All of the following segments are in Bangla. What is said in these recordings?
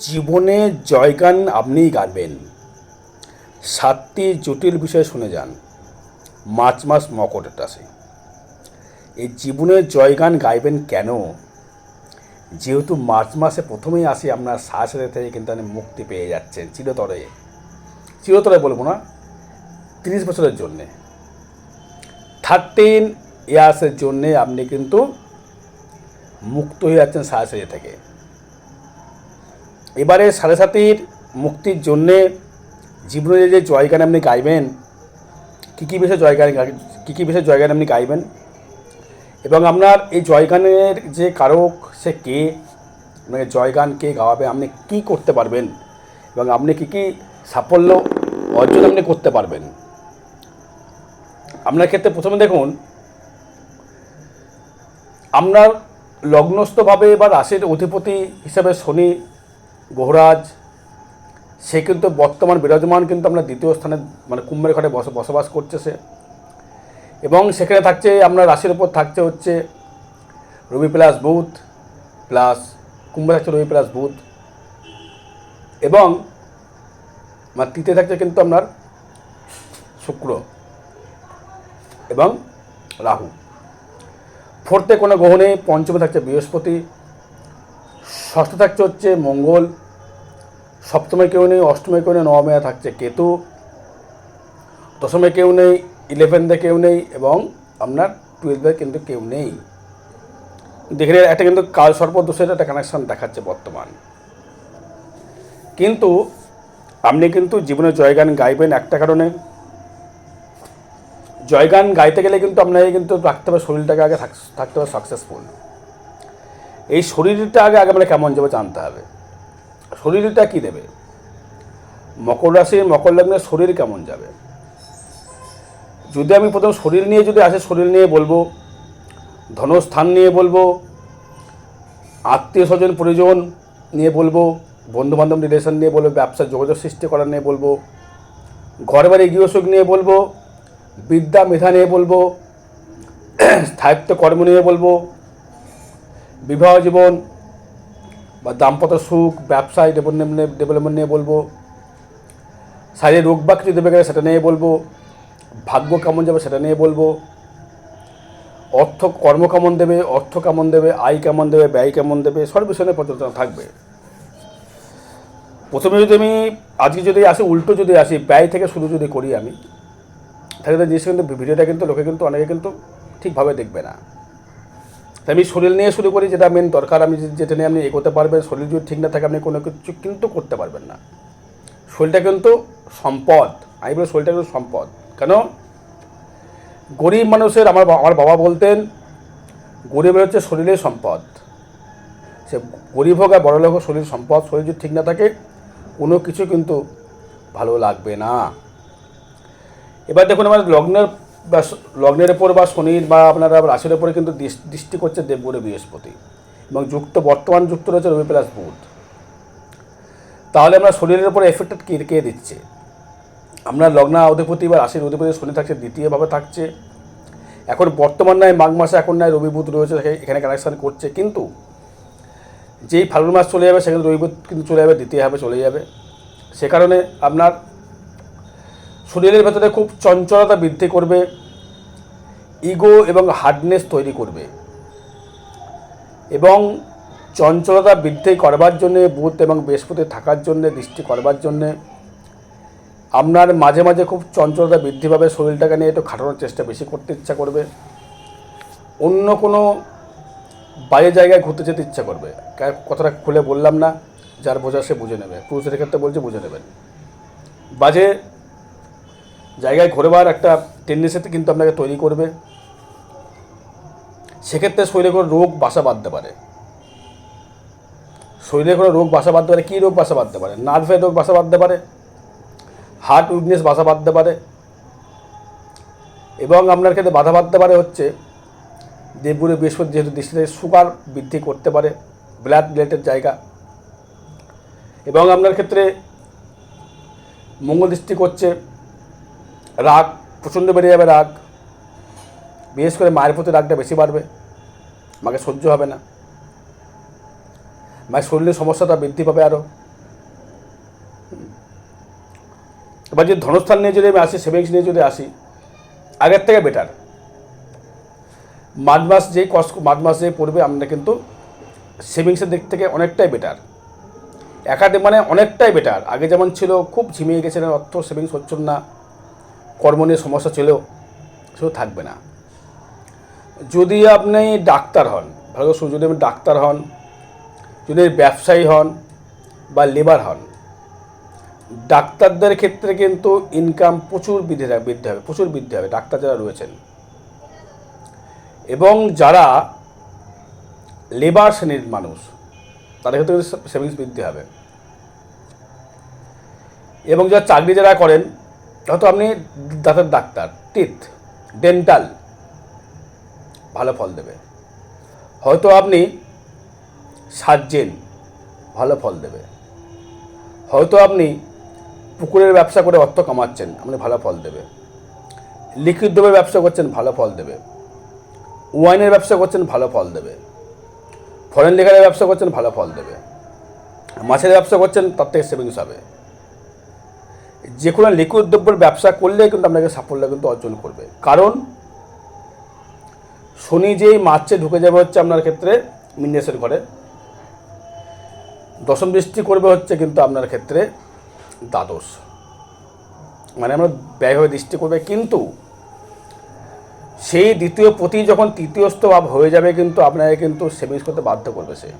জীবনে জয়গান আপনিই গাইবেন সাতটি জটিল বিষয় শুনে যান। মার্চ মাস মকরের আসে এই জীবনে জয়গান গাইবেন কেন? যেহেতু মার্চ মাসে প্রথমেই আসি আপনার শ্বাস থেকে কিন্তু আপনি মুক্তি পেয়ে যাচ্ছেন চিরতরে। চিরতরে বলব না, তিরিশ বছরের জন্যে। থার্টিন ইয়ার্সের জন্যে আপনি কিন্তু মুক্ত হয়ে যাচ্ছেন শ্বাস থেকে। এবারে সাড়ে সাতির মুক্তির জন্যে জীবনে যে জয়গান আপনি গাইবেন, কী কী বিষয়ে জয়গান কী কী বিষয়ে জয়গান আপনি গাইবেন, এবং আপনার এই জয়গানের যে কারক সে কে মানে জয়গান কে গাওয়াবে, আপনি কী করতে পারবেন, এবং আপনি কী কী সাফল্য অর্জন আপনি করতে পারবেন। আপনার ক্ষেত্রে প্রথমে দেখুন, আপনার লগ্নস্থভাবে বা রাশির অধিপতি হিসাবে শনি গ্রহরাজ সে কিন্তু বর্তমান বিরাজমান কিন্তু আমরা দ্বিতীয় স্থানে মানে কুম্ভের ঘরে বস, বসবাস করছে সে। এবং সেখানে থাকছে আপনার রাশির উপর থাকছে হচ্ছে রবি প্লাস বুধ প্লাস কুম্ভে থাকছে রবি প্লাস বুধ। এবং মানে তৃতীয় থাকছে কিন্তু আপনার শুক্র এবং রাহু। ফোর্থে কোনো গ্রহ নেই, পঞ্চমে থাকছে বৃহস্পতি। ষষ্ঠ থাকছে হচ্ছে মঙ্গল, সপ্তমে কেউ নেই, অষ্টমে কেউ নেই, নবমে থাকছে কেতু, দশমে কেউ নেই ইলেভেনতে কেউ নেই এবং আপনার টুয়েলভে কিন্তু কেউ নেই। দেখে একটা কিন্তু কাল সর্প দোষের একটা কানেকশন দেখাচ্ছে বর্তমান। কিন্তু আপনি কিন্তু জীবনে জয়গান গাইবেন একটা কারণে। জয়গান গাইতে গেলে কিন্তু আপনাকে কিন্তু রাখতে হবে, শরীরটাকে আগে থাক- থাকতে হবে সাকসেসফুল এই শরীরটা আগে আগে মানে কেমন যাবে জানতে হবে। শরীরটা কি দেবে? মকর রাশির মকর লগ্নের শরীর কেমন যাবে? যদি আমি প্রথম শরীর নিয়ে যদি আসে, শরীর নিয়ে বলব, ধনস্থান নিয়ে বলব আত্মীয় স্বজন পরিজন নিয়ে বলব, বন্ধুবান্ধব রিলেশন নিয়ে বলব ব্যবসার যোগাযোগ সৃষ্টি করা নিয়ে বলব ঘর বাড়ি গৃহসুখ নিয়ে বলব, বিদ্যা মেধা নিয়ে বলব, স্থায়িত্ব কর্ম নিয়ে বলব বিবাহ জীবন বা দাম্পত্য সুখ, ব্যবসায় ডেভেলপমেন্ট ডেভেলপমেন্ট নিয়ে বলব। শারীরিক রোগ বা কিছু দেবে গেলে সেটা নিয়ে বলব। ভাগ্য কেমন যাবে সেটা নিয়ে বলব। অর্থ কর্ম কেমন দেবে, অর্থ কেমন দেবে, আয় কেমন দেবে, ব্যয় কেমন দেবে, সব বিষয় পর্যালোচনা থাকবে। প্রথমে যদি আমি, আজকে যদি আসি, উল্টো যদি আসি, ব্যয় থেকে শুরু যদি করি আমি, তাহলে জিনিস কিন্তু, ভিডিওটা কিন্তু লোকে কিন্তু অনেকে কিন্তু ঠিকভাবে দেখবে না। তাই আমি শরীর নিয়ে শুরু করি, যেটা মেন দরকার। আমি যেটা নিয়ে আপনি এগোতে পারবেন, শরীর যদি ঠিক না থাকে, আপনি কোনো কিছু কিন্তু করতে পারবেন না। শরীরটা কিন্তু সম্পদ। আমি বলি শরীরটা কিন্তু সম্পদ। কেন? গরিব মানুষের আমার আমার বাবা বলতেন, গরিবের হচ্ছে শরীরের সম্পদ। সে গরিব হোক আর বড়লোক হোক, শরীর সম্পদ। শরীর যদি ঠিক না থাকে, কোনো কিছু কিন্তু ভালো লাগবে না। এবার দেখুন, আমার লগ্নের বা লগ্নের ওপর বা শনির বা আপনারা রাশির ওপরে কিন্তু দৃষ্টি করছে দেবগুরু বৃহস্পতি এবং যুক্ত, বর্তমান যুক্ত রয়েছে রবি প্লাস বুধ। তাহলে আমরা শরীরের উপরে এফেক্টেড কে কে দিচ্ছে? আমরা লগ্ন অধিপতি বা রাশির অধিপতি শনি থাকছে, দ্বিতীয়ভাবে থাকছে। এখন বর্তমান নয়, মাঘ মাসে এখন নয়, রবি বুধ রয়েছে, এখানে- এখানে কানেকশান করছে। কিন্তু যেই ফাল্গুন মাস চলে যাবে, সেখানে রবি বুধ কিন্তু চলে যাবে, দ্বিতীয়ভাবে চলে যাবে। সে কারণে আপনার শরীরের ভেতরে খুব চঞ্চলতা বৃদ্ধি করবে, ইগো এবং হার্ডনেস তৈরি করবে। এবং চঞ্চলতা বৃদ্ধি করবার জন্যে, বুধ এবং বৃহস্পতি থাকার জন্যে, দৃষ্টি করবার জন্যে, আপনার মাঝে মাঝে খুব চঞ্চলতা বৃদ্ধি পাবে, শরীরটাকে নিয়ে একটু খাটানোর চেষ্টা বেশি করতে ইচ্ছা করবে। অন্য কোনো বাইরে জায়গায় ঘুরতে যেতে ইচ্ছা করবে। কথাটা খুলে বললাম না, যার বোঝা সে বুঝে নেবে। পুরুষের ক্ষেত্রে বলছে বুঝে নেবেন। বাজে জায়গায় ঘোরবার একটা টেন্ডেন্সিতে কিন্তু আপনাকে তৈরি করবে। সেক্ষেত্রে শরীরে কোনো রোগ বাসা বাঁধতে পারে। শরীরে কোনো রোগ বাসা বাঁধতে পারে। কী রোগ বাসা বাঁধতে পারে? নার্ভের রোগ বাসা বাঁধতে পারে। হার্ট উইকনেস বাসা বাঁধতে পারে। এবং আপনার ক্ষেত্রে বাধা বাঁধতে পারে হচ্ছে দেবগুরু বৃহস্পতি যেহেতু দৃষ্টিতে সুগার বৃদ্ধি করতে পারে ব্লাড রিলেটেড জায়গা। এবং আপনার ক্ষেত্রে মঙ্গল দৃষ্টি করছে রাগ, প্রচণ্ড বেড়ে যাবে রাগ। বিশেষ করে মায়ের প্রতি রাগটা বেশি বাড়বে। মাকে সহ্য হবে না। মায়ের শরীরের সমস্যাটা বৃদ্ধি পাবে আরও এবার যদি ধনস্থান নিয়ে যদি আমি আসি, সেভিংস নিয়ে যদি আসি, আগের থেকে বেটার মাঘ মাস যেই কষ্ট, মাঘ মাস যেই পড়বে, আমরা কিন্তু সেভিংসের দিক থেকে অনেকটাই বেটার একাধিক মানে অনেকটাই বেটার আগে যেমন ছিল, খুব ঝিমিয়ে গেছিলেন অর্থ সেভিংস হচ্ছেন না। কর্ম নিয়ে সমস্যা ছিল সেও থাকবে না। যদি আপনি ডাক্তার হন, ভালো যদি আপনি ডাক্তার হন, যদি ব্যবসায়ী হন বা লেবার হন, ডাক্তারদের ক্ষেত্রে কিন্তু ইনকাম প্রচুর বৃদ্ধি বৃদ্ধি হবে, প্রচুর বৃদ্ধি হবে, ডাক্তার যারা রয়েছেন। এবং যারা লেবার শ্রেণির মানুষ, তাদের ক্ষেত্রে সেভিংস বৃদ্ধি হবে। এবং যারা চাকরি যারা করেন হয়তো আপনি দাঁতের ডাক্তার, টিথ, ডেন্টাল, ভালো ফল দেবে। হয়তো আপনি সার্জেন, ভালো ফল দেবে। হয়তো আপনি পুকুরের ব্যবসা করে অর্থ কামাচ্ছেন, আপনি ভালো ফল দেবে। লিকুইড দ্রব্যের ব্যবসা করছেন, ভালো ফল দেবে। ওয়াইনের ব্যবসা করছেন, ভালো ফল দেবে। ফরেন লিগারের ব্যবসা করছেন, ভালো ফল দেবে। মাছের ব্যবসা করছেন, তার থেকে সেভিংস হবে। যে কোনো লিকুইড দ্রব্যের ব্যবসা করলে কিন্তু আপনাকে সাফল্য কিন্তু অর্জন করবে। কারণ শনি যেই মার্চে ঢুকে যাবে হচ্ছে আপনার ক্ষেত্রে মিন্ডেসের ঘরে, দশম দৃষ্টি করবে হচ্ছে কিন্তু আপনার ক্ষেত্রে দ্বাদশ। মানে আমরা ব্যয়ভাবে দৃষ্টি করবে, কিন্তু সেই দ্বিতীয় প্রতি যখন তৃতীয়স্থ ভাব হয়ে যাবে কিন্তু আপনাকে কিন্তু সেভিংস করতে বাধ্য করবে সে।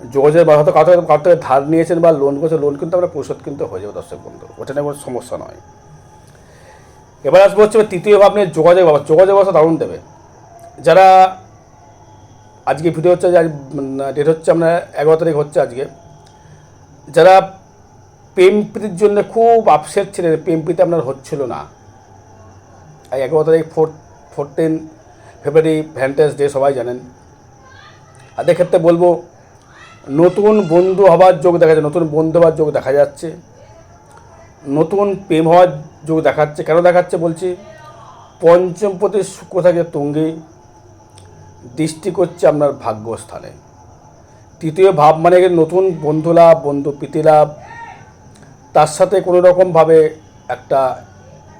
যোগাযোগ বা হয়তো কাউকে কারও থেকে ধার নিয়েছেন বা লোন করেছে লোন কিন্তু আমরা পরিশোধ কিন্তু হয়ে যাবে দর্শক বন্ধু। ওটা নিয়ে কোনো সমস্যা নয়। এবার আসব হচ্ছে তৃতীয় ভাব নিয়ে যোগাযোগ ব্যবস্থা যোগাযোগ ব্যবস্থা দারুণ দেবে। যারা আজকে ভিডিও হচ্ছে যে ডেট হচ্ছে আপনার এগারো তারিখ হচ্ছে আজকে। যারা প্রেম প্রীতির জন্য খুব আপসেট ছিলেন, প্রেম প্রীতি আপনার হচ্ছিল না। এগারো তারিখ four fourteen February Valentine's day সবাই জানেন। তাদের ক্ষেত্রে বলব নতুন বন্ধু হবার যোগ দেখা যাচ্ছে, নতুন বন্ধু হওয়ার যোগ দেখা যাচ্ছে, নতুন প্রেম হওয়ার যোগ দেখাচ্ছে, কেন দেখাচ্ছে বলছি? পঞ্চমপতি শুক্র থাকে তুঙ্গি, দৃষ্টি করছে আপনার ভাগ্যস্থানে। তৃতীয় ভাব মানে নতুন বন্ধু লাভ, বন্ধু প্রীতি লাভ, তার সাথে কোনো রকমভাবে একটা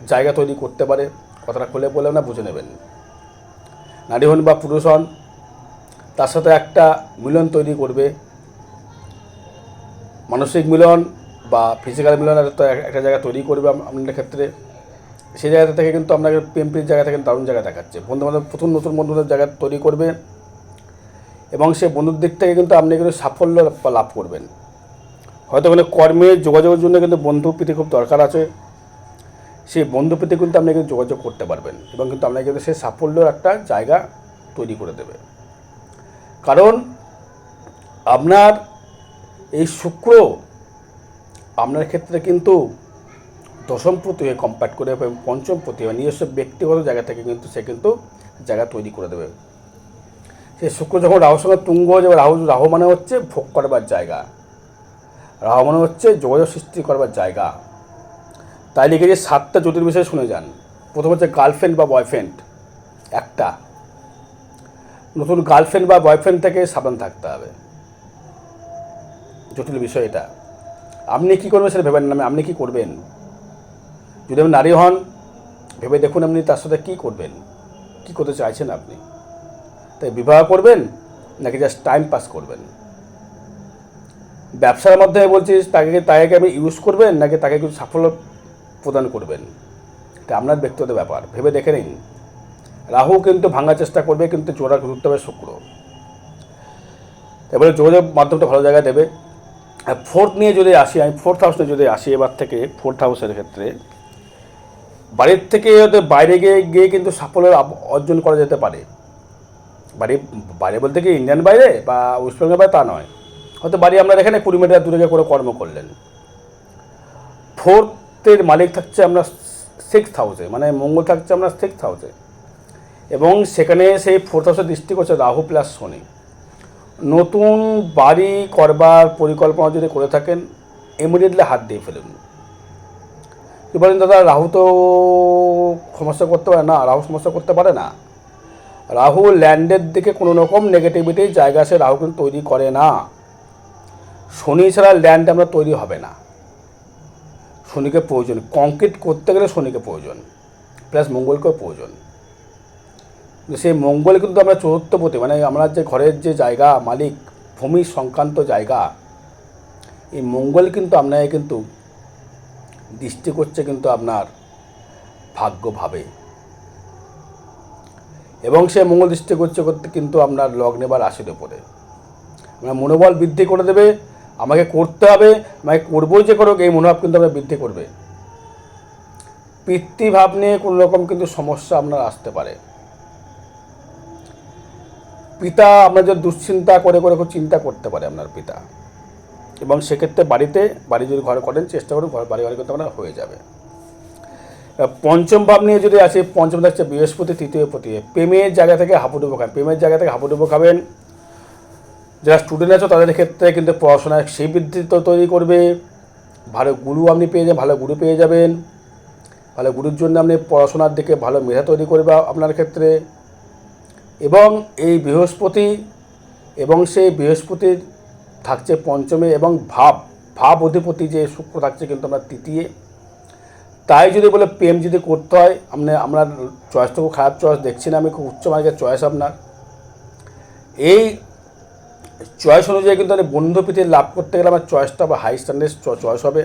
জায়গা তৈরি করতে পারে। কথাটা খুলে বলে না, বুঝে নেবেন। নারী হন বা পুরুষ হন, তার সাথে একটা মিলন তৈরি করবে। মানসিক মিলন বা ফিজিক্যাল মিলন একটা জায়গা তৈরি করবে আপনাদের ক্ষেত্রে। সেই জায়গা থেকে কিন্তু আপনাকে প্রেমপ্রির জায়গা থেকে দারুণ জায়গা দেখাচ্ছে। বন্ধু বান্ধব, প্রথম নতুন বন্ধুদের জায়গা তৈরি করবে এবং সেই বন্ধুর দিক থেকে কিন্তু আপনি কিন্তু সাফল্য লাভ করবেন। হয়তো কোনো কর্মে যোগাযোগের জন্য কিন্তু বন্ধু প্রীতি খুব দরকার আছে। সেই বন্ধু প্রীতি কিন্তু আপনি কিন্তু যোগাযোগ করতে পারবেন এবং কিন্তু আপনাকে কিন্তু সেই সাফল্যর একটা জায়গা তৈরি করে দেবে। কারণ আপনার এই শুক্র আপনার ক্ষেত্রে কিন্তু দশম প্রতি হয়ে কম্প্যাক্ট করে এবং পঞ্চম প্রতি হয়ে নিজস্ব ব্যক্তিগত জায়গা থেকে কিন্তু সে কিন্তু জায়গা তৈরি করে দেবে। সে শুক্র যখন রাহুর সঙ্গে তুঙ্গ হয়ে যাবে, রাহু রাহু মানে হচ্ছে ভোগ করবার জায়গা। রাহু মানে হচ্ছে যোগাযোগ সৃষ্টি করবার জায়গা। তাই লিখে যে সাতটা জ্যোতির বিষয়ে শুনে যান। প্রথম হচ্ছে গার্লফ্রেন্ড বা বয়ফ্রেন্ড একটা। নতুন গার্লফ্রেন্ড বা বয়ফ্রেন্ড থেকে সাবধান থাকতে হবে। জটিল বিষয় এটা। আপনি কী করবেন সেটা ভেবেন না আপনি কী করবেন? যদি আপনি নারী হন, ভেবে দেখুন আপনি তার সাথে কী করবেন, কী করতে চাইছেন আপনি। তাই বিবাহ করবেন, নাকি জাস্ট টাইম পাস করবেন? ব্যবসার মাধ্যমে বলছিস, তাকে তাকে আপনি ইউজ করবেন, নাকি তাকে কিছু সাফল্য প্রদান করবেন? এটা আপনার ব্যক্তিগত ব্যাপার, ভেবে দেখে নিন। রাহু কিন্তু ভাঙার চেষ্টা করবে, কিন্তু জোড়া ঘুরতে হবে শুক্র। এবারে যোগাযোগ মাধ্যমটা ভালো জায়গায় দেবে। ফোর্থ নিয়ে যদি আসি, আমি ফোর্থ হাউস নিয়ে যদি আসি, এবার থেকে ফোর্থ হাউসের ক্ষেত্রে, বাড়ির থেকে হয়তো বাইরে গিয়ে গিয়ে কিন্তু সাফল্য অর্জন করা যেতে পারে। বাড়ি, বাইরে বলতে কি ইন্ডিয়ান বাইরে বা ওয়েস্ট বেঙ্গল বাইরে তা নয়। হয়তো বাড়ি আপনার এখানে কুড়ি মিটার দূরে গিয়ে করে কর্ম করলেন। ফোর্থের মালিক থাকছে আমরা সিক্স হাউসে মানে মঙ্গল থাকছে আমরা সিক্স হাউসে এবং সেখানে সেই ফোর্থ হাউসের দৃষ্টি করছে রাহু প্লাস শনি। নতুন বাড়ি করবার পরিকল্পনা যদি করে থাকেন ইমিডিয়েটলি হাত দিয়ে ফেলুন। কি বলেন দাদা, রাহু তো সমস্যা করতে পারে না, রাহু সমস্যা করতে পারে না। রাহু ল্যান্ডের দিকে কোনো রকম নেগেটিভিটি জায়গা সে রাহু কিন্তু তৈরি করে না। শনি ছাড়া ল্যান্ড আমরা তৈরি হবে না। শনিকে প্রয়োজন, কংক্রিট করতে গেলে শনিকে প্রয়োজন প্লাস মঙ্গলকেও প্রয়োজন। সেই মঙ্গল কিন্তু আমরা চতুর্থপতি মানে আমরা যে ঘরের যে জায়গা, মালিক, ভূমি সংক্রান্ত জায়গা, এই মঙ্গল কিন্তু আপনাকে কিন্তু দৃষ্টি করছে কিন্তু আপনার ভাগ্যভাবে। এবং সে মঙ্গল দৃষ্টি করছে করতে কিন্তু আপনার লগ্নে বা রাশির ওপরে আপনার মনোবল বৃদ্ধি করে দেবে, আমাকে করতে হবে, আমাকে করব যে করুক, এই মনোভাব কিন্তু আপনার বৃদ্ধি করবে। পিতৃভাব নিয়ে কোনো রকম কিন্তু সমস্যা আপনার আসতে পারে। পিতা আপনার যে দুশ্চিন্তা করে করে চিন্তা করতে পারে আপনার পিতা। এবং সেক্ষেত্রে বাড়িতে, বাড়ি যদি ঘর করেন, চেষ্টা করুন ঘর, বাড়ি ঘরে কিন্তু আপনার হয়ে যাবে। পঞ্চম ভাব নিয়ে যদি আসি, পঞ্চম থাকছে বৃহস্পতি, তৃতীয় প্রতি প্রেমের জায়গা থেকে হাবুডুবো খাবেন। প্রেমের জায়গা থেকে হাবুডুবো খাবেন। যারা স্টুডেন্ট আছে, তাদের ক্ষেত্রে কিন্তু পড়াশোনায় সেই বৃদ্ধি তৈরি করবে। ভালো গুরু আপনি পেয়ে যাবেন, ভালো গুরু পেয়ে যাবেন। ভালো গুরুর জন্য আপনি পড়াশোনার দিকে ভালো মেধা তৈরি করবে আপনার ক্ষেত্রে। এবং এই বৃহস্পতি এবং সেই বৃহস্পতির থাকছে পঞ্চমে এবং ভাব ভাব অধিপতি যে শুক্র থাকছে কিন্তু আমরা তৃতীয়। তাই যদি বলে প্রেম যদি করতে হয় আপনি আপনার চয়েস তো খুব খারাপ চয়েস দেখছি না, আমি খুব উচ্চ মার্গের চয়েস আপনার। এই চয়েস অনুযায়ী কিন্তু আমি বন্ধু বন্ধুপ্রীতি লাভ করতে গেলে আমার চয়েসটা বা হাই স্ট্যান্ডার্ড চয়েস হবে।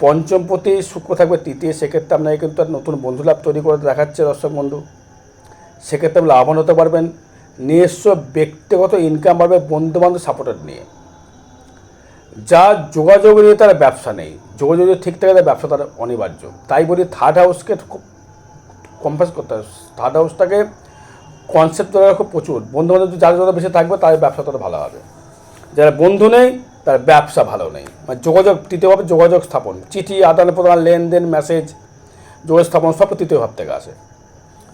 পঞ্চমপতি শুক্র থাকবে তৃতীয়, সেক্ষেত্রে আপনাকে কিন্তু নতুন বন্ধু লাভ তৈরি করে দেখাচ্ছে দর্শক বন্ধু। সেক্ষেত্রে আপনি লাভবান হতে পারবেন। নিজস্ব ব্যক্তিগত ইনকাম বাড়বে বন্ধু বান্ধব সাপোর্টার নিয়ে। যা যোগাযোগ নিয়ে তার ব্যবসা নেই। যোগাযোগ ঠিক থাকে তার ব্যবসা তার অনিবার্য। তাই বলি থার্ড হাউসকে কম্পাস করতে হবে। থার্ড হাউসটাকে কনসেপ্ট করা খুব প্রচুর। বন্ধু বান্ধব যারা যত বেশি থাকবে, তাদের ব্যবসা তত ভালো হবে। যারা বন্ধু নেই, তার ব্যবসা ভালো নেই। মানে যোগাযোগ তৃতীয়ভাবে যোগাযোগ স্থাপন। চিঠি আদান প্রদান লেনদেন মেসেজ যোগাযোগ স্থাপন সব তৃতীয় ভাব থেকে আসে।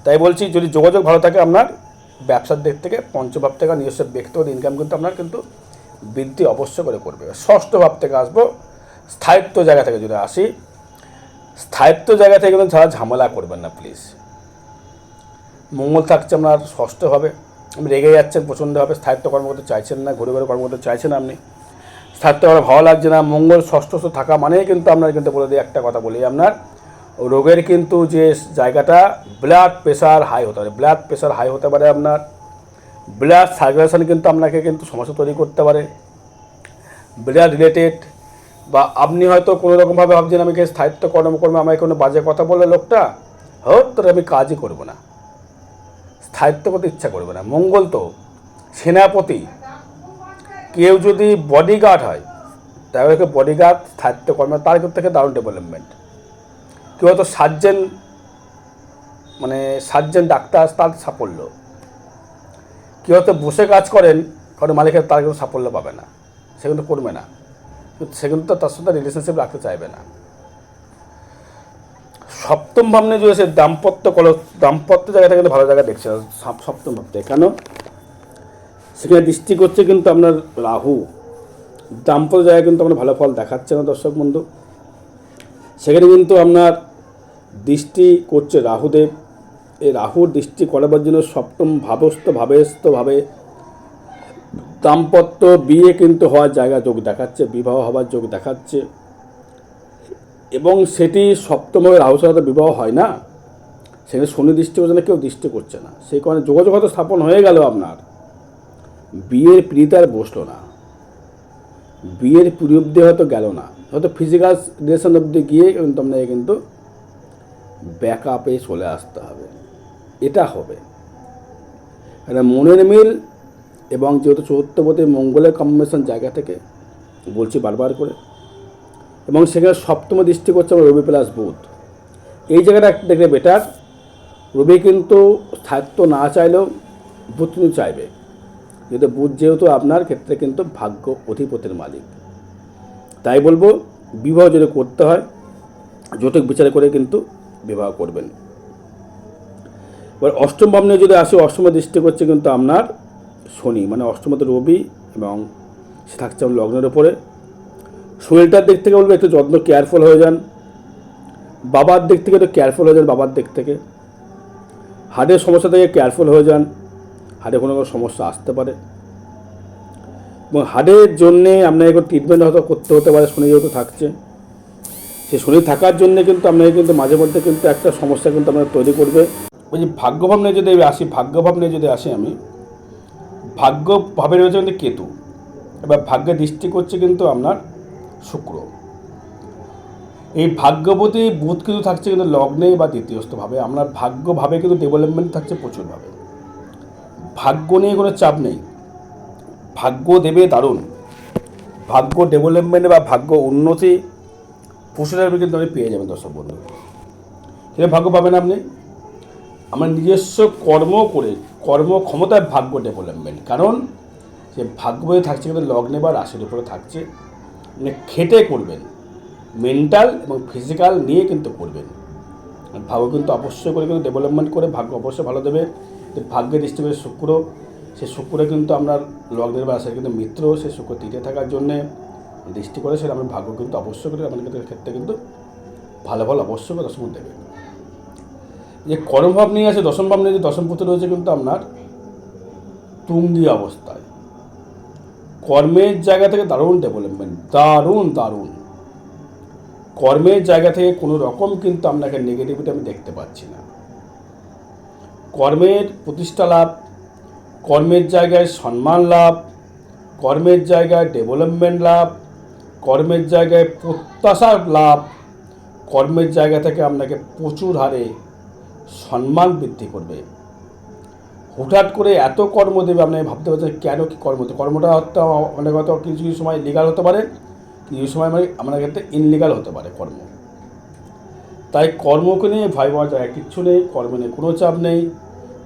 তাই বলছি, যদি যোগাযোগ ভালো থাকে আপনার ব্যবসার দিক থেকে পঞ্চভাব থেকে নিজস্ব ব্যক্তিগত ইনকাম কিন্তু আপনার কিন্তু বৃদ্ধি অবশ্য করে করবে। ষষ্ঠ ভাব থেকে আসব, স্থায়িত্ব জায়গা থেকে যদি আসি, স্থায়িত্ব জায়গা থেকে কিন্তু যারা ঝামেলা করবেন না প্লিজ মঙ্গল থাকছে আপনার ষষ্ঠভাবে আপনি রেগে যাচ্ছেন, প্রচণ্ডভাবে স্থায়িত্ব কর্ম করতে চাইছেন না, ঘুরে ঘুরে কর্ম করতে চাইছেন আপনি। স্থায়িত্ব করা ভালো লাগছে না, মঙ্গল ষষ্ঠস্থ থাকা মানেই কিন্তু আপনার কিন্তু বলে দিই একটা কথা বলি, আপনার রোগের কিন্তু যে জায়গাটা ব্লাড প্রেশার হাই হতে পারে। ব্লাড প্রেশার হাই হতে পারে আপনার। ব্লাড সার্কুলেশন কিন্তু আপনাকে কিন্তু সমস্যা তৈরি করতে পারে। ব্লাড রিলেটেড বা আপনি হয়তো কোনো রকমভাবে ভাবছেন আমাকে স্থায়িত্ব কর্ম করবে আমাকে কোনো বাজে কথা বললে লোকটা? হোক তোর আমি কাজই করব না। স্থায়িত্ব করতে ইচ্ছা করবে না। মঙ্গল তো। সেনাপতি। কেউ যদি বডিগার্ড হয়, তাহলে বডিগার্ড স্থায়িত্ব কর্ম, তার থেকে দারুণ ডেভেলপমেন্ট কেউ হয়তো সার্জেন মানে সার্জেন ডাক্তার তার সাফল্য। কেউ হয়তো বসে কাজ করেন, কারণ মালিকের তার কিন্তু সাফল্য পাবে না। সে কিন্তু করবে না। সে কিন্তু তার সাথে রিলেশনশিপ রাখতে চাইবে না। সপ্তম ভাবনে যে সে দাম্পত্য কল দাম্পত্য জায়গাটা কিন্তু ভালো জায়গা দেখছে সপ- সপ্তম ভাবতে। কেন? সেখানে দৃষ্টি করছে কিন্তু আপনার রাহু। দাম্পত্য জায়গায় কিন্তু আপনার ভালো ফল দেখাচ্ছে না, দর্শক বন্ধু। সেখানে কিন্তু আপনার দৃষ্টি করছে রাহুদেব। এই রাহুর দৃষ্টি করাবার জন্য সপ্তম ভাবস্থ ভাবেস্থভাবে দাম্পত্য বিয়ে কিন্তু হওয়ার জায়গা যোগ দেখাচ্ছে, বিবাহ হওয়ার যোগ দেখাচ্ছে। এবং সেটি সপ্তমভাবে রাহুর সাথে বিবাহ হয় না। সেখানে শনি দৃষ্টি করছে না, কেউ দৃষ্টি করছে না। সেই কারণে যোগাযোগ হয়তো স্থাপন হয়ে গেল আপনার। বিয়ের পিড়িতে আর বসল না। বিয়ের পিড়ি অব্দি হয়তো গেল না। হয়তো ফিজিক্যাল রিলেশন অব্দি গিয়ে কিন্তু আপনাকে কিন্তু ব্যাক আপে চলে আসতে হবে। এটা হবে। এটা মনের মিল এবং যেহেতু চতুর্থপতি মঙ্গলের কম্বিনেশন জায়গা থেকে বলছি বারবার করে, এবং সেখানে সপ্তম দৃষ্টি করছে আমার রবি প্লাস বুধ। এই জায়গাটা দেখলে বেটার রবি কিন্তু স্থায়িত্ব না চাইলেও বুধ কিন্তু চাইবে। যেহেতু বুধ যেহেতু আপনার ক্ষেত্রে কিন্তু ভাগ্য অধিপতির মালিক। তাই বলব, বিবাহ যদি করতে হয়, যৌতুক বিচার করে কিন্তু বিবাহ করবেন। এবার অষ্টম ভাবনে যদি আসে, অষ্টমে দৃষ্টি করছে কিন্তু আপনার শনি মানে অষ্টমতে রবি এবং সে থাকছে আমার লগ্নের ওপরে শরীরটার দিক থেকে বলবে একটু যত্ন কেয়ারফুল হয়ে যান। বাবার দিক থেকে একটু কেয়ারফুল হয়ে যান, বাবার দিক থেকে। হার্টের সমস্যা থেকে কেয়ারফুল হয়ে যান। হার্টে কোনো কোনো সমস্যা আসতে পারে। এবং হার্টের জন্যে আপনাকে ট্রিটমেন্ট হয়তো করতে হতে পারে, শনি যেহেতু থাকছে। সে শরীর থাকার জন্য কিন্তু আপনাকে কিন্তু মাঝে মধ্যে কিন্তু একটা সমস্যা কিন্তু আপনার তৈরি করবে। ওই যে ভাগ্যভাব নিয়ে যদি আসি, ভাগ্যভাব নিয়ে যদি আসি আমি ভাগ্য ভাবে রয়েছে কিন্তু কেতু। এবার ভাগ্যে দৃষ্টি করছে কিন্তু আপনার শুক্র। এই ভাগ্যবতী বুধ কিন্তু থাকছে কিন্তু লগ্নে বা দ্বিতীয়স্থভাবে। আপনার ভাগ্যভাবে কিন্তু ডেভেলপমেন্ট থাকছে প্রচুরভাবে। ভাগ্য নিয়ে কোনো চাপ নেই। ভাগ্য দেবে দারুণ। ভাগ্য ডেভেলপমেন্ট বা ভাগ্য উন্নতি পশুরার কিন্তু আপনি পেয়ে যাবেন দর্শক বন্ধু। কিন্তু ভাগ্য পাবেন আপনি। আমার নিজস্ব কর্ম করে, কর্ম ক্ষমতার ভাগ্য ডেভেলপমেন্ট কারণ সে ভাগ্য বই থাকছে কিন্তু লগ্নে বা রাশির উপরে থাকছে। মানে খেটে করবেন। মেন্টাল এবং ফিজিক্যাল নিয়ে কিন্তু করবেন। ভাগ্য কিন্তু অবশ্যই করে কিন্তু ডেভেলপমেন্ট করে, ভাগ্য অবশ্যই ভালো দেবে। যে ভাগ্যের দৃষ্টি করে শুক্র, সে শুক্রে কিন্তু আপনার লগ্নের বা রাশির কিন্তু মিত্র, সে শুক্র তীরে থাকার জন্যে দৃষ্টি করে সেটা আমার ভাগ্য কিন্তু অবশ্যই করে আপনার ক্ষেত্রে কিন্তু ভালো ভালো অবশ্যই করে দশম দেবে। যে কর্মভাব নিয়ে আছে, দশম ভাব নিয়ে যে দশম পুত্র রয়েছে কিন্তু আপনার তুঙ্গি অবস্থায়। কর্মের জায়গা থেকে দারুণ ডেভেলপমেন্ট দারুণ দারুণ। কর্মের জায়গা থেকে কোনো রকম কিন্তু আপনাকে নেগেটিভিটি আমি দেখতে পাচ্ছি না। কর্মের প্রতিষ্ঠা লাভ, কর্মের জায়গায় সম্মান লাভ, কর্মের জায়গায় ডেভেলপমেন্ট লাভ কর্মের জায়গায় প্রত্যাশার লাভ, কর্মের জায়গা থেকে আপনাকে প্রচুর হারে সম্মান বৃদ্ধি করবে। হুটহাট করে এত কর্ম দেবে, আপনি ভাবতে পারছেন কেন কি কর্ম দেবে? কর্মটা হয়তো অনেক হয়তো কিছু কিছু সময় লিগাল হতে পারে, কিছু সময় মানে আপনার ক্ষেত্রে ইনলিগাল হতে পারে কর্ম। তাই কর্মকে নিয়ে ভয় পাওয়ার জায়গায় কিচ্ছু নেই, কর্ম নিয়ে কোনো চাপ নেই।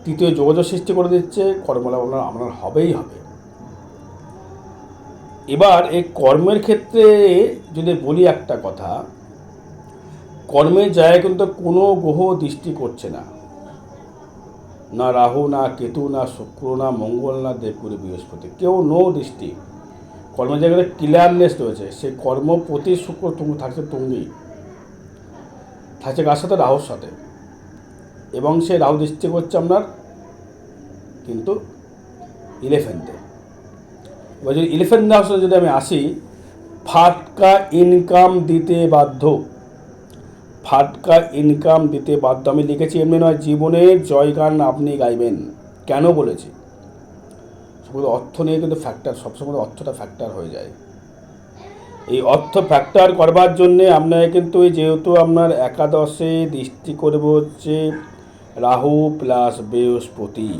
তৃতীয় যোগাযোগ সৃষ্টি করে দিচ্ছে, কর্মলাভ আপনার আপনার হবেই হবে। এবার এই কর্মের ক্ষেত্রে যদি বলি একটা কথা, কর্মের জায়গায় কিন্তু কোনো গ্রহ দৃষ্টি করছে না। না রাহু, না কেতু, না শুক্র, না মঙ্গল, না দেবগুরু, বৃহস্পতি, কেউ নো দৃষ্টি। কর্মের জায়গায় ক্লিয়ারনেস রয়েছে, সে কর্ম প্রতি শুক্র তুঙ্গ থাকছে তুঙ্গি থাকছে কার সাথে? রাহুর সাথে। এবং সে রাহু দৃষ্টি করছে আপনার কিন্তু ইলেভেন্থে এবার যদি ইলেভেন্থ হাউসে যদি আমি আসি, ফাটকা ইনকাম দিতে বাধ্য। ফাটকা ইনকাম দিতে বাধ্য। আমি লিখেছি, এমনি নয় জীবনের জয়গান আপনি গাইবেন। কেন বলেছি? শুধু অর্থ নিয়ে কিন্তু ফ্যাক্টর সবসময় অর্থটা ফ্যাক্টর হয়ে যায়। এই অর্থ ফ্যাক্টর করবার জন্যে আপনাকে কিন্তু যেহেতু আপনার একাদশে দৃষ্টি করবে হচ্ছে রাহু প্লাস বৃহস্পতি।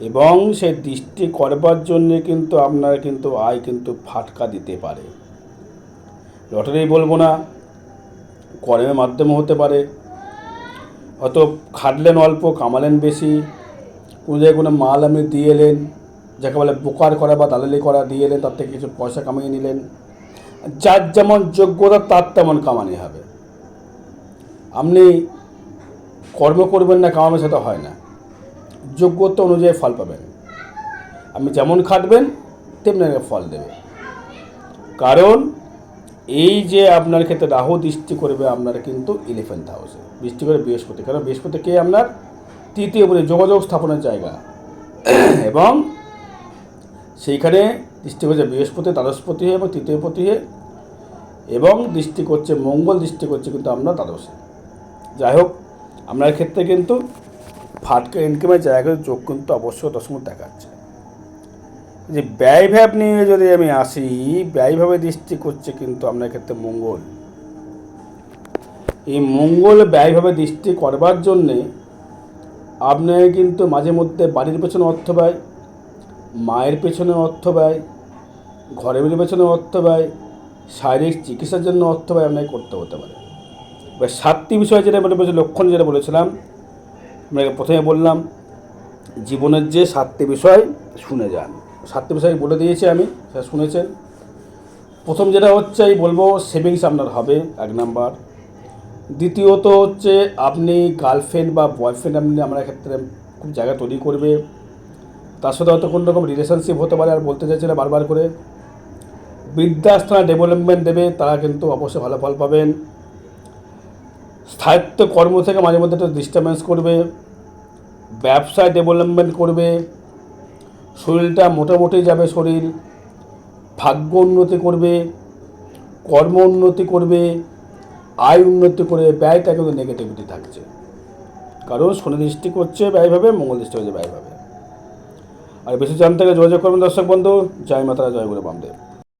এবং সে দৃষ্টি করবার জন্যে কিন্তু আপনার কিন্তু আয় কিন্তু ফাটকা দিতে পারে। লটারি বলব না, কর্মের মাধ্যমে হতে পারে। হয়তো খাটলেন অল্প, কামালেন বেশি কোনো জায়গায় কোনো মাল আপনি দিয়ে এলেন, যাকে বলে বোকার করা বা দালালি করা দিয়ে এলেন, তার থেকে কিছু পয়সা কামিয়ে নিলেন। যার যেমন যোগ্যতা, তার তেমন কামানি হবে। আপনি কর্ম করবেন না কামাবেন সেটা হয় না। যোগ্যতা অনুযায়ী ফল পাবেন। আপনি যেমন খাটবেন, তেমনি ফল দেবে। কারণ এই যে আপনার ক্ষেত্রে রাহু দৃষ্টি করবে, আপনার কিন্তু ইলেভেন্থ হাউসে দৃষ্টি করে বৃহস্পতি। কারণ বৃহস্পতি কে আপনার তৃতীয় বলে যোগাযোগ স্থাপনের জায়গা। এবং সেইখানে দৃষ্টি করছে বৃহস্পতি, দ্বাদশপতি হয়ে এবং তৃতীয় পতি হয়ে। এবং দৃষ্টি করছে মঙ্গল, দৃষ্টি করছে কিন্তু আপনার দ্বাদশে। যাই হোক, আপনার ক্ষেত্রে কিন্তু ফাটকা ইনকামের জায়গায় যোগ কিন্তু অবশ্যই দশম দেখাচ্ছে। যে ব্যয়ভাব নিয়ে যদি আমি আসি ব্যয়ভাবে দৃষ্টি করছে কিন্তু আপনার ক্ষেত্রে মঙ্গল। এই মঙ্গল ব্যয়ভাবে দৃষ্টি করবার জন্যে আপনাকে কিন্তু মাঝে মধ্যে বাড়ির পেছনে অর্থ ব্যয়, মায়ের পেছনে অর্থ ব্যয়, ঘরের পেছনে অর্থ ব্যয়, শারীরিক চিকিৎসার জন্য অর্থ ব্যয় আপনাকে করতে হতে পারে। এবার সাতটি বিষয় যেটা বলে লক্ষণ যেটা বলেছিলাম আপনাকে প্রথমে বললাম, জীবনের যে সাতটি বিষয়, শুনে যান। সাতটি বিষয় বলে দিয়েছি আমি, সেটা শুনেছেন। প্রথম যেটা হচ্ছে এই বলব সেভিংস আপনার হবে, এক নাম্বার। দ্বিতীয়ত হচ্ছে, আপনি গার্লফ্রেন্ড বা বয়ফ্রেন্ড আপনি আমার ক্ষেত্রে খুব জায়গা তৈরি করবে। তার সাথে হয়তো কোনো রকম রিলেশনশিপ হতে পারে, আর বলতে চাইছি না বারবার করে। বিদ্যাস্থানে ডেভেলপমেন্ট দেবে, তারা কিন্তু অবশ্যই ভালো ফল পাবেন। স্থায়িত্ব কর্ম থেকে মাঝে মধ্যে একটা ডিস্টার্বেন্স করবে, ব্যবসায় ডেভেলপমেন্ট করবে, শরীরটা মোটামুটি যাবে শরীর, ভাগ্য উন্নতি করবে, কর্ম উন্নতি করবে, আয় উন্নতি করবে, ব্যয়টা কিন্তু নেগেটিভিটি থাকছে। কারণ শনি দৃষ্টি করছে ব্যয়ভাবে মঙ্গল দৃষ্টি হচ্ছে ব্যয়ভাবে আর বেশি জানতে গেলে যোগাযোগ করবেন দর্শক বন্ধু, জয় মাতারা, জয় গুরু বামদেব